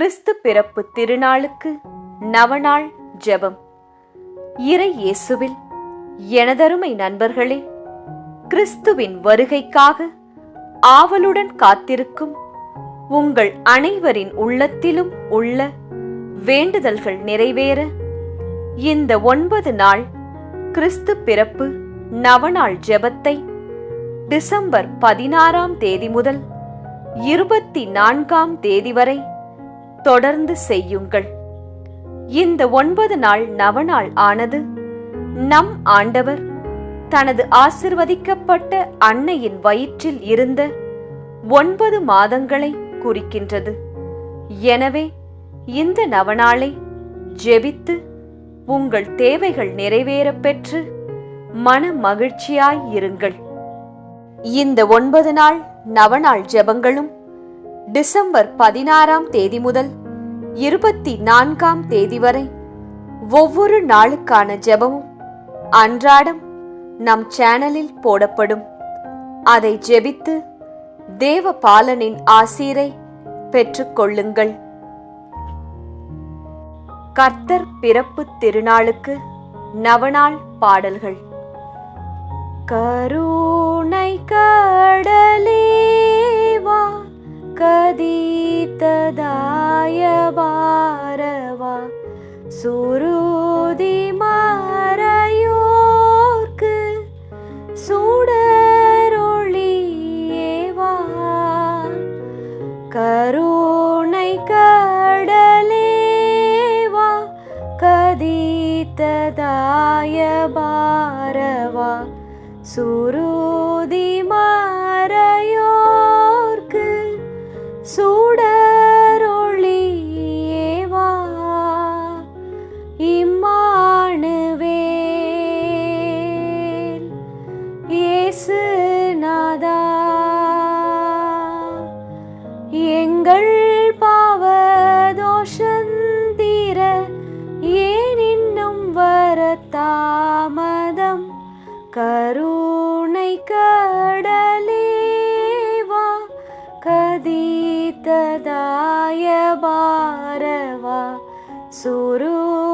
கிறிஸ்து பிறப்பு திருநாளுக்கு நவநாள் ஜெபம். இறை இயேசுவில் எனதருமை நண்பர்களே கிறிஸ்துவின் வருகைக்காக ஆவலுடன் காத்திருக்கும் உங்கள் அனைவரின் உள்ளத்திலும் உள்ள வேண்டுதல்கள் நிறைவேற இந்த ஒன்பது நாள் கிறிஸ்து பிறப்பு நவநாள் ஜெபத்தை டிசம்பர் பதினாறாம் தேதி முதல் இருபத்தி நான்காம் தேதி வரை தொடர்ந்து செய்யுங்கள். இந்த ஒன்பது நாள் நவநாள் ஆனது நம் ஆண்டவர் தனது ஆசிர்வதிக்கப்பட்ட அன்னையின் வயிற்றில் இருந்த ஒன்பது மாதங்களை குறிக்கின்றது. எனவே இந்த நவநாளை ஜெபித்து உங்கள் தேவைகள் நிறைவேறப் பெற்று மன மகிழ்ச்சியாய் இருங்கள். இந்த ஒன்பது நாள் நவநாள் ஜெபங்களும் டிசம்பர் பதினாறாம் தேதி முதல் இருபத்தி நான்காம் தேதி வரை ஒவ்வொரு நாளுக்கான ஜெபமும் அன்றாடம் நம் சேனலில் போடப்படும். அதை ஜெபித்து தேவ பாலனின் ஆசீரை பெற்றுக்கொள்ளுங்கள். கர்த்தர் பிறப்பு திருநாளுக்கு நவநாள் பாடல்கள். கருணை கடலே கதீத்ததாய பாரவா சுருதி மறையோர்க்கு சுடரொளியேவா? கருணை கடலேவா? கதீத்ததாய பாரவா சுரு य बारवा सुरू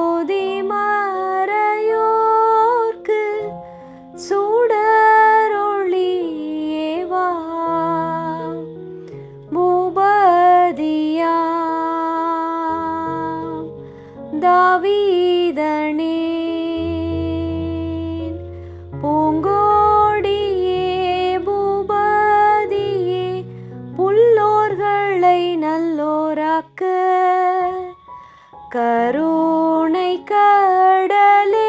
கருணை கடலேவா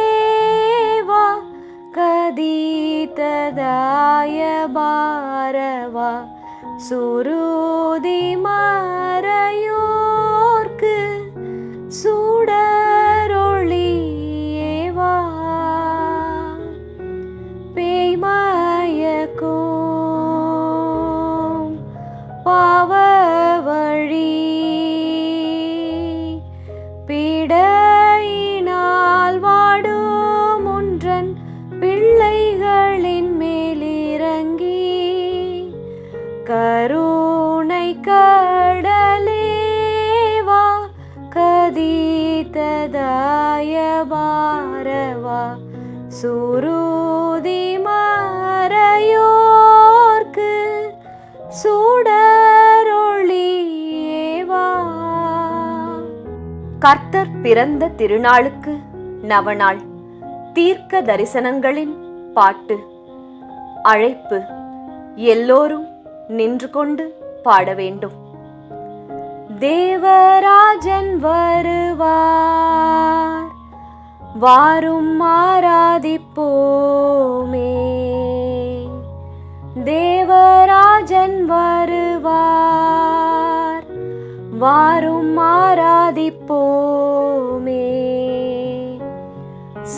கதித்ததாய பாரவா சுருதி கதித்ததாய பாரவா சுரூதி மறையோர்க்கு சுடரொளியேவா கர்த்தர் பிறந்த திருநாளுக்கு நவநாள் தீர்க்க தரிசனங்களின் பாட்டு அழைப்பு எல்லோரும் நின்று கொண்டு பாட வேண்டும் தேவராஜன் வருவார். வாரும் ஆராதிப்போமே. தேவராஜன் வருவார். வாரும் ஆராதிப்போமே.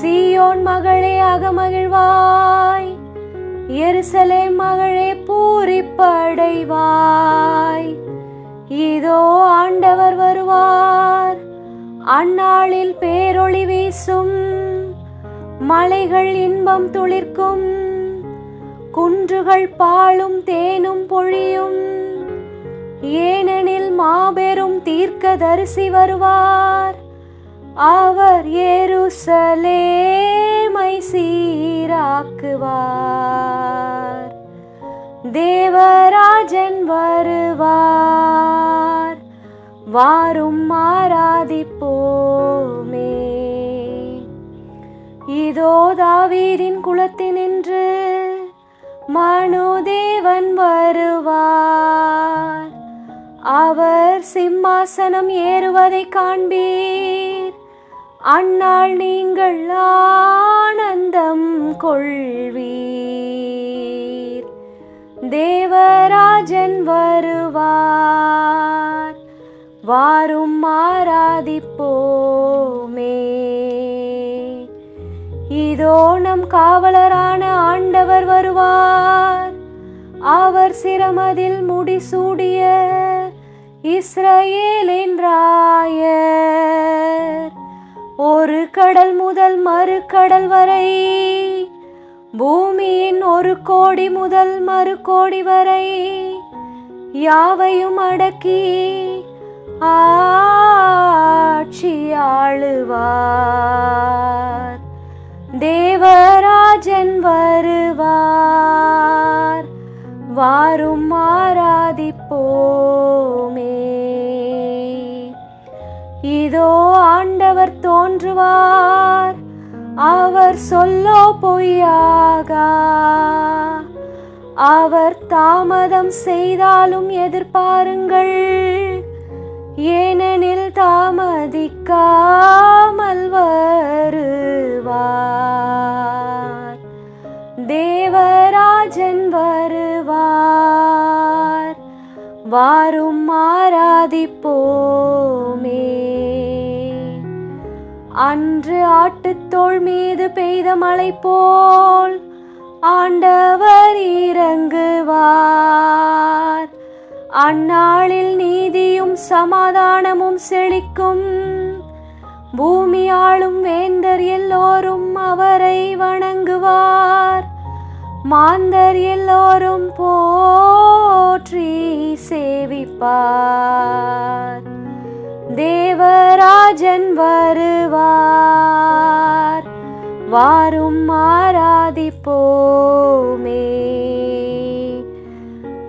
சியோன் மகளே அகமகிழ்வாய். எருசலே மகளே பூரிப்படைவாய். இதோ ஆண்டவர் வருவார். அந்நாளில் பேரொளி வீசும். மலைகள் இன்பம் துளிர்க்கும். குன்றுகள் பாலும் தேனும் பொழியும். ஏனெனில் மாபெரும் தீர்க்க தரிசி வருவார். அவர் எருசலேமை சீராக்குவார். தேவராஜன் வருவார். வாரும் ஆராதிப்போமே. இதோ தாவீதின் குலத்தினின்று மனுதேவன் வருவார். அவர் சிம்மாசனம் ஏறுவதை காண்பீர். அந்நாள் நீங்கள் ஆனந்தம் கொள்வீர். தேவராஜன் வருவார். வாரும் ஆராதிப்போமே. இதோ நம் காவலரான ஆண்டவர் வருவார். அவர் சிரமதில் முடிசூடிய இஸ்ரேலின் ராயர். ஒரு கடல் முதல் மறு கடல் வரை பூமியின் ஒரு கோடி முதல் மறு கோடி வரை யாவையும் அடக்கி ஆட்சி ஆளுவார். தேவராஜன் வருவார். வாரும் ஆராதிப்போமே. இதோ ஆண்டவர் தோன்றுவார். அவர் சொல்லோ பொய்யாகா. அவர் தாமதம் செய்தாலும் எதிர்பாருங்கள். ஏனெனில் தாமதிக்காமல் வருவார். தேவராஜன் வருவார். வாரும் ஆராதிப்போம். அன்று ஆட்டுத்தோள் மீது பெய்த மழை போல் ஆண்டவர் இறங்குவார். அந்நாளில் நீதியும் சமாதானமும் செழிக்கும். பூமி ஆளும் வேந்தர் எல்லோரும் அவரை வணங்குவார். மாந்தர் எல்லோரும் போற்றி சேவிப்பார். தேவர் ராஜன் வருவார். வாரும் ஆராதிப்போமே.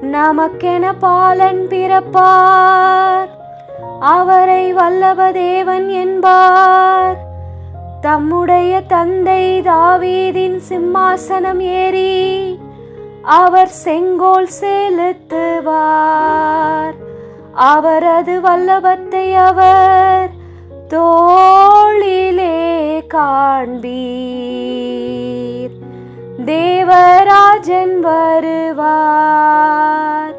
நமக்கென பாலன் பிறப்பார். அவரை வல்லவ தேவன் என்பார். தம்முடைய தந்தை தாவீதின் சிம்மாசனம் ஏறி அவர் செங்கோல் செலுத்துவார். அவரது வல்லபத்தை அவர் தோளிலே காண்பீர். தேவராஜன் வருவார்.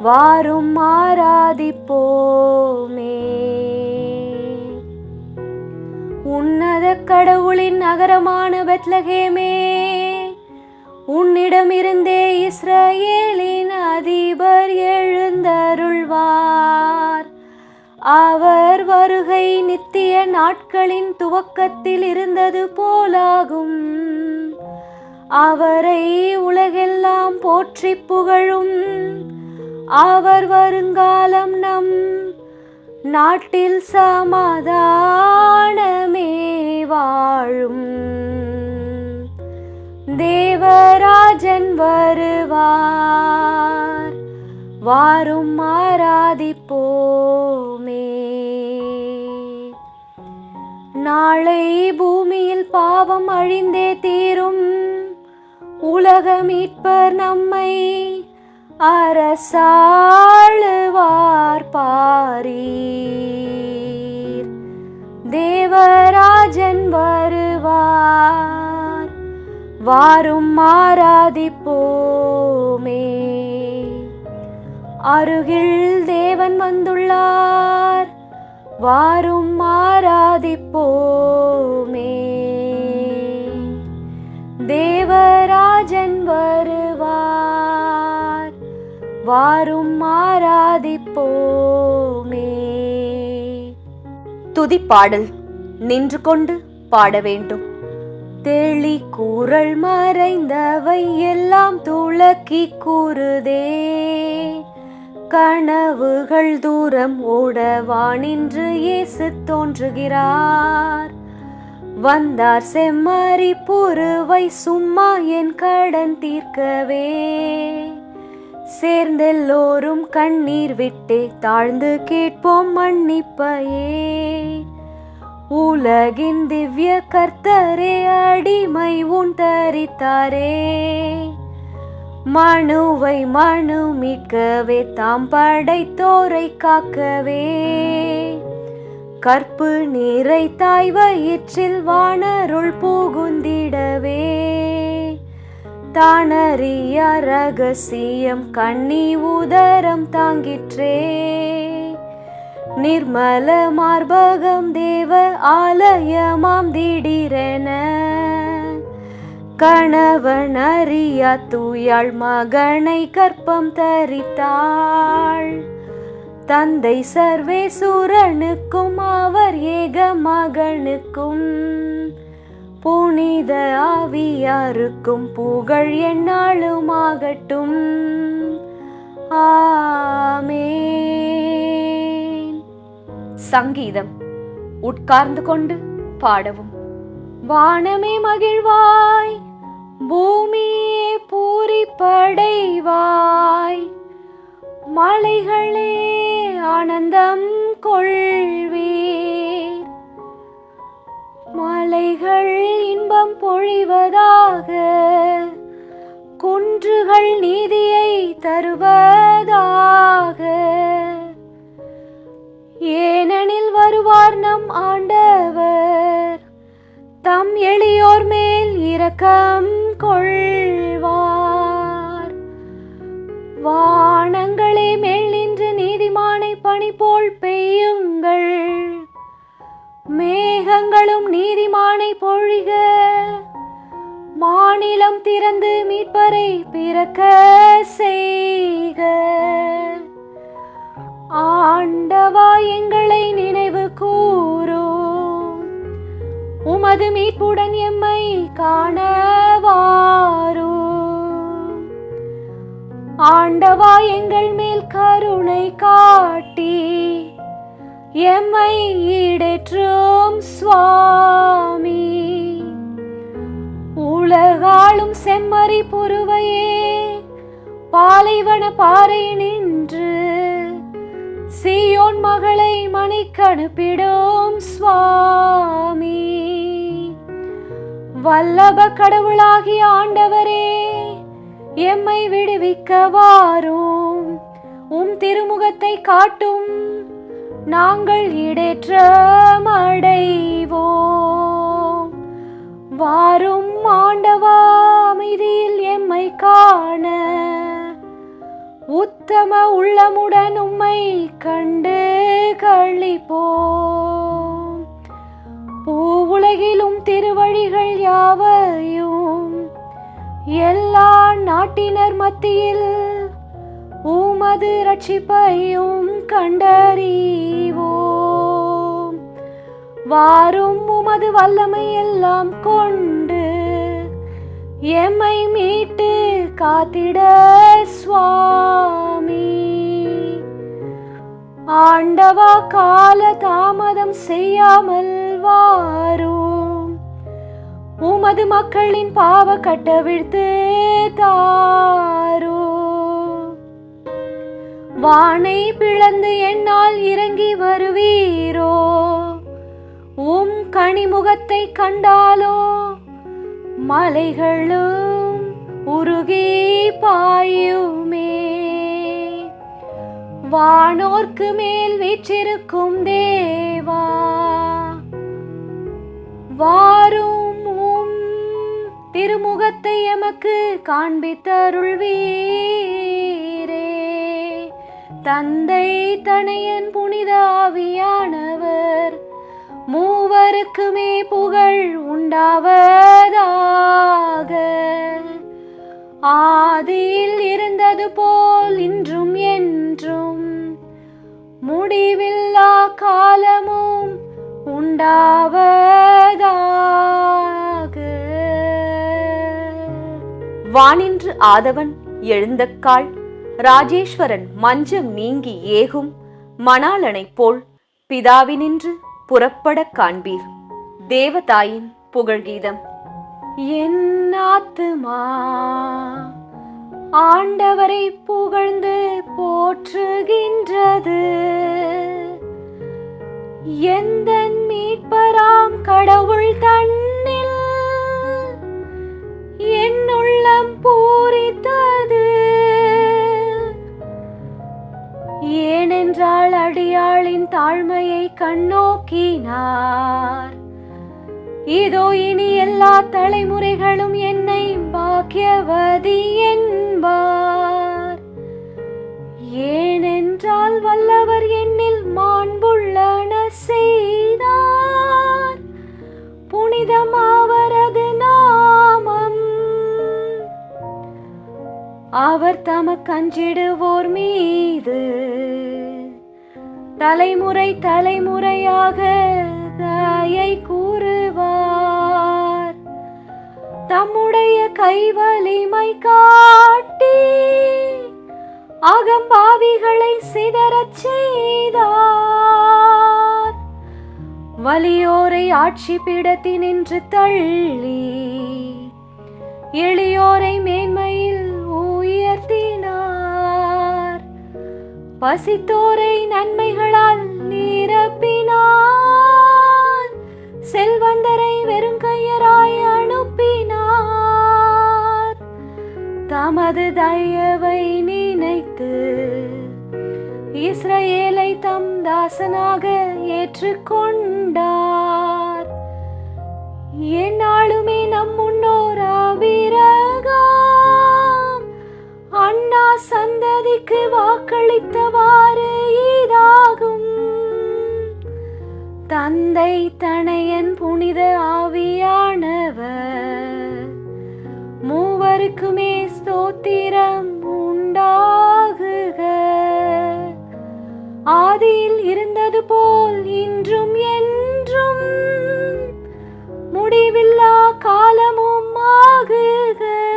வாரும் ஆராதிப்போமே. உன்னத கடவுளின் நகரமான பெத்லகேமே. உன்னிடமிருந்தே இஸ்ரேலின் அதிபர் எழுந்தருள்வார். அவர் வருகை நித்திய நாட்களின் துவக்கத்தில் இருந்தது போலாகும். அவரை உலகெல்லாம் போற்றி புகழும். அவர் வருங்காலம் நம் நாட்டில் சமாதானமே வாழும். தேவராஜன் வருவார். வாரும் ஆராதிப்போமே. நாளை பூமியில் பாவம் அழிந்தே தீரும். உலக மீட்பர் நம்மை அரசாளுவார் பாரீர். தேவராஜன் வருவார். வாரும் ஆராதிப்போமே. அருகில் தேவன் வந்துள்ளார். வாரும் ஆராதிப்போமே. தேவராஜன் வருவார். வாரும் ஆராதிப்போமே. துதிப்பாடல். நின்று கொண்டு பாட வேண்டும். தெளி கூறல் மறைந்தவை எல்லாம் துளக்கி கூறுதே. கனவுகள் தூரம் ஓடவா நின்று இயேசு தோன்றுகிறார். வந்தார் செம்மறி புருவை சும்மா என் கடன் தீர்க்கவே. சேர்ந்தெல்லோரும் கண்ணீர் விட்டே தாழ்ந்து கேட்போம் மன்னிப்பையே. உலகின் திவ்ய கர்த்தரே அடிமை உன் தரித்தாரே. மனுவை மனு மீட்கவே தாம் படைத்தோரை காக்கவே. கற்பு நீரை தாய் வயிற்றில் வானருள் புகுந்திடவே. தானறிய ரகசியம் கண்ணி உதரம் தாங்கிற்றே. நிர்மல மார்பகம் தேவ ஆலயமாம் திடீரென. கணவன் அறியா தூயாள் மகனை கற்பம் தரித்தாள். தந்தை சர்வேசுரனுக்கும் அவர் ஏக மகனுக்கும். புனித ஆவியாருக்கும் புகழ் எந்நாளுமாகட்டும் ஆமேன். சங்கீதம் உட்கார்ந்து கொண்டு பாடவும். வானமே மகிழ்வாய் பூமியே பூரிப்படைவாய். மலைகளே ஆனந்தம் கொள்வீர். மலைகள் இன்பம் பொழிவதாக. குன்றுகள் நீதியை தருவதாக. ஏனெனில் வருவார் நம் ஆண்டவர். தம் எளியோர் மேல் இரக்கம் கொள்வார். வானங்களே மேல் நின்று நீதிமானை பணி போல் பெய்யுங்கள். மேகங்களும் நீதிமானை பொழிக. மாநிலம் திறந்து மீட்பரை பிறக்க செய்க. ஆண்டவா எங்களை நினைவு கூறும் உமது மீட்புடன் எம்மை காணவாரோ? ஆண்டவா எங்கள் மேல் கருணை காட்டி எம்மை ஈடேற்றும் சுவாமி. உலகாலும் செம்மறி புருவையே பாலைவன பாறை நின்று சீயோன் மகளை மணிக்கணுப்பிடும் சுவாமி. வல்லப கடவுளாகிய ஆண்டவரே எம்மை விடுவிக்க வாரும் உம் திருமுகத்தை காட்டும் நாங்கள் இடேற்ற மழை கொண்டு எம்மை மீட்டு காத்திட சுவாமி. ஆண்டவா கால தாமதம் செய்யாமல் வாரும் உமது மக்களின் பாவ கட்டவிழ்த்து தாரோ. வானை பிளந்து என்னால் இறங்கி வருவீரோ. உம் கனிமுகத்தை கண்டாலோ? மலைகளும் உருகி பாயுமே. வானோர்க்கு மேல் வீற்றிருக்கும் தேவா. வாரும் உம் திருமுகத்தை எமக்கு காண்பித்தருள்வீரே. தந்தை தனையன் புனித ஆவியானவர் மூவருக்குமே புகழ் உண்டாவதாக. ஆதியில் இருந்தது போல் இன்றும் என்றும் முடிவில்லா காலமும் உண்டாவதாக. வானின்று ஆதவன் எழுந்தக்கால் ராஜேஸ்வரன் மஞ்சம் நீங்கி ஏகும் மணாளனைப் போல் பிதாவினின்று புறப்படக் காண்பீர். தேவதாயின் புகழ்கீதம். என் ஆத்துமா ஆண்டவரை புகழ்ந்து போற்றுகின்றது. எந்த மீட்பராம் கடவுள் தன்னில் என் உள்ளம் பூரித்தது. ஏனென்றால் அடியாளின் தாழ்மையை கண்ணோக்கினார். இதோ இனி எல்லா தலைமுறைகளும் என்னை பாக்கியவதி என்பார். ஏனென்றால் வல்லவர் என்னில் மாண்புள்ளன செய்தார். புனிதம் அவர் தமக்கஞ்சிடுவோர் மீது. தலைமுறை தலைமுறையாக தயை கூறுவார். தம்முடைய கைவலிமை காட்டி அகம்பாவிகளை சிதறச் செய்தார். வலியோரை ஆட்சி பீடத்தினின்று தள்ளி எளியோரை மேன்மையில் உயர்த்தினார். பசித்தோரை நன்மைகளால் நிரப்பினார். செல்வந்தரை வெறும் கையராய் அனுப்பினார். தமது தயவை நினைத்து இஸ்ரேலை தம் தாசனாக ஏற்றுக்கொண்டார். என்னாலுமே நம் சந்ததிக்கு வாக்களித்தவாறு இதாகும். தந்தை தனையன் புனித ஆவியானவர். மூவருக்குமே ஸ்தோத்திரம் உண்டாகுக. ஆதியில் இருந்தது போல் இன்றும் என்றும் முடிவில்லா காலமும் ஆகுக.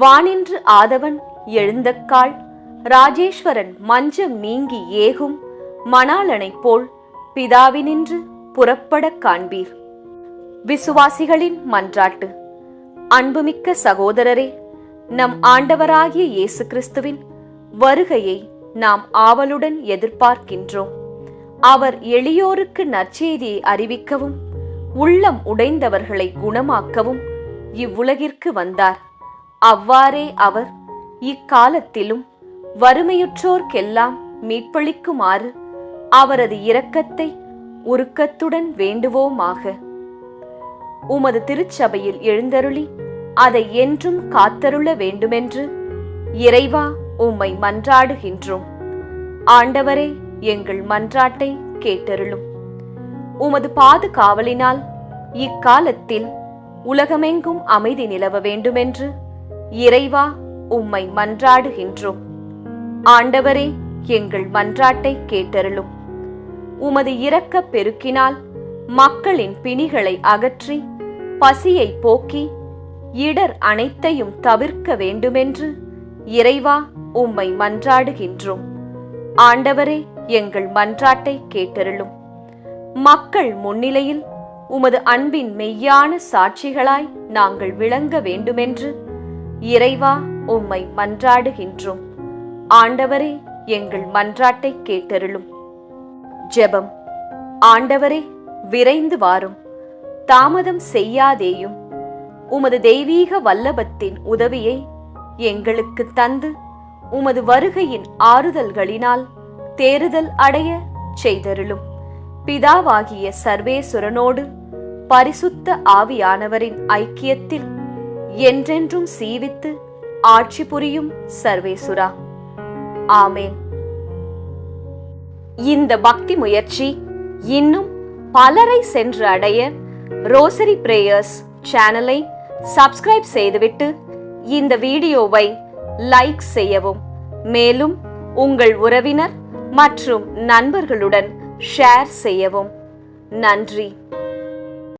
வானின்று ஆதவன் எழுந்தக்கால் ராஜேஸ்வரன் மஞ்சம் நீங்கி ஏகும். மணாளனைப் போல் பிதாவினின்று புறப்படக் காண்பீர். விசுவாசிகளின் மன்றாட்டு. அன்புமிக்க சகோதரரே நம் ஆண்டவராகிய இயேசு கிறிஸ்துவின் வருகையை நாம் ஆவலுடன் எதிர்பார்க்கின்றோம். அவர் எளியோருக்கு நற்செய்தியை அறிவிக்கவும் உள்ளம் உடைந்தவர்களை குணமாக்கவும் இவ்வுலகிற்கு வந்தார். அவ்வாறே அவர் இக்காலத்திலும் வறுமையுற்றோர்க்கெல்லாம் மீட்பளிக்குமாறு அவரது இரக்கத்தை உருக்கத்துடன் வேண்டுவோமாக. உமது திருச்சபையில் எழுந்தருளி அதை என்றும் காத்தருள வேண்டுமென்று இறைவா உம்மை மன்றாடுகின்றோம். ஆண்டவரே எங்கள் மன்றாட்டை கேட்டருளும். உமது பாதுகாவலினால் இக்காலத்தில் உலகமெங்கும் அமைதி நிலவ வேண்டுமென்று இறைவா உம்மை மன்றாடுகின்றோம். ஆண்டவரே எங்கள் மன்றாட்டை கேட்டருளும். உமது இரக்கப் பெருக்கினால் மக்களின் பிணிகளை அகற்றி பசியை போக்கி இடர் அனைத்தையும் தவிர்க்க வேண்டுமென்று இறைவா உம்மை மன்றாடுகின்றோம். ஆண்டவரே எங்கள் மன்றாட்டை கேட்டருளும். மக்கள் முன்னிலையில் உமது அன்பின் மெய்யான சாட்சிகளாய் நாங்கள் விளங்க வேண்டுமென்று இறைவா உம்மை மன்றாடுகின்றோம். ஆண்டவரே எங்கள் மன்றாட்டை கேட்டருளும். ஜெபம். ஆண்டவரே விரைந்து வாரும். தாமதம் செய்யாதேயும். உமது தெய்வீக வல்லபத்தின் உதவியை எங்களுக்கு தந்து உமது வருகையின் ஆறுதல்களினால் தேறுதல் அடைய செய்தருளும். பிதாவாகிய சர்வேசுரனோடு பரிசுத்த ஆவியானவரின் ஐக்கியத்தில் என்றென்றும் சீவித்து ஆட்சி புரியும் சர்வேசுரா. ஆமேன். இந்த பக்தி முயற்சி இன்னும் பலரை சென்று அடைய ரோசரி பிரேயர்ஸ் சேனலை சப்ஸ்கிரைப் செய்துவிட்டு இந்த வீடியோவை லைக் செய்யவும். மேலும் உங்கள் உறவினர் மற்றும் நண்பர்களுடன் ஷேர் செய்யவும். நன்றி.